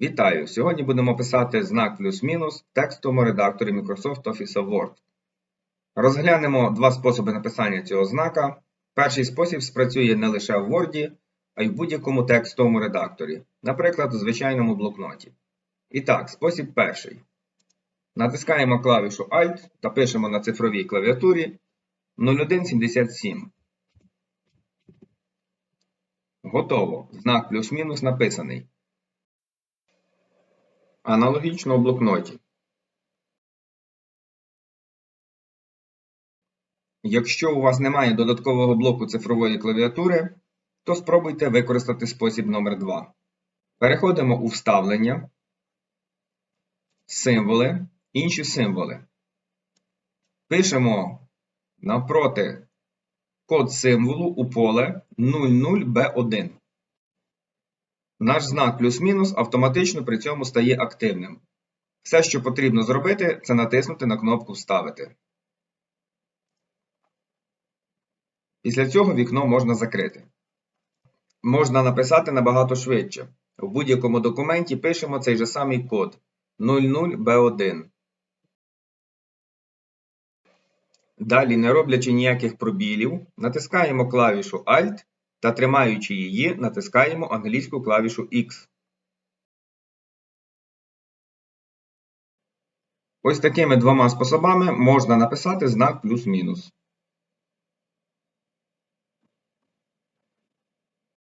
Вітаю! Сьогодні будемо писати знак плюс-мінус в текстовому редакторі Microsoft Office Word. Розглянемо два способи написання цього знака. Перший спосіб спрацює не лише в Word, а й в будь-якому текстовому редакторі, наприклад, у звичайному блокноті. І так, спосіб перший. Натискаємо клавішу Alt та пишемо на цифровій клавіатурі 0177. Готово. Знак плюс-мінус написаний. Аналогічно у блокноті. Якщо у вас немає додаткового блоку цифрової клавіатури, то спробуйте використати спосіб номер 2. Переходимо у Вставлення, Символи, інші символи. Пишемо навпроти код символу у поле 00B1. Наш знак плюс-мінус автоматично при цьому стає активним. Все, що потрібно зробити, це натиснути на кнопку Вставити. Після цього вікно можна закрити. Можна написати набагато швидше. В будь-якому документі пишемо цей же самий код 00B1. Далі, не роблячи ніяких пробілів, натискаємо клавішу Alt та тримаючи її, натискаємо англійську клавішу X. Ось такими двома способами можна написати знак плюс-мінус.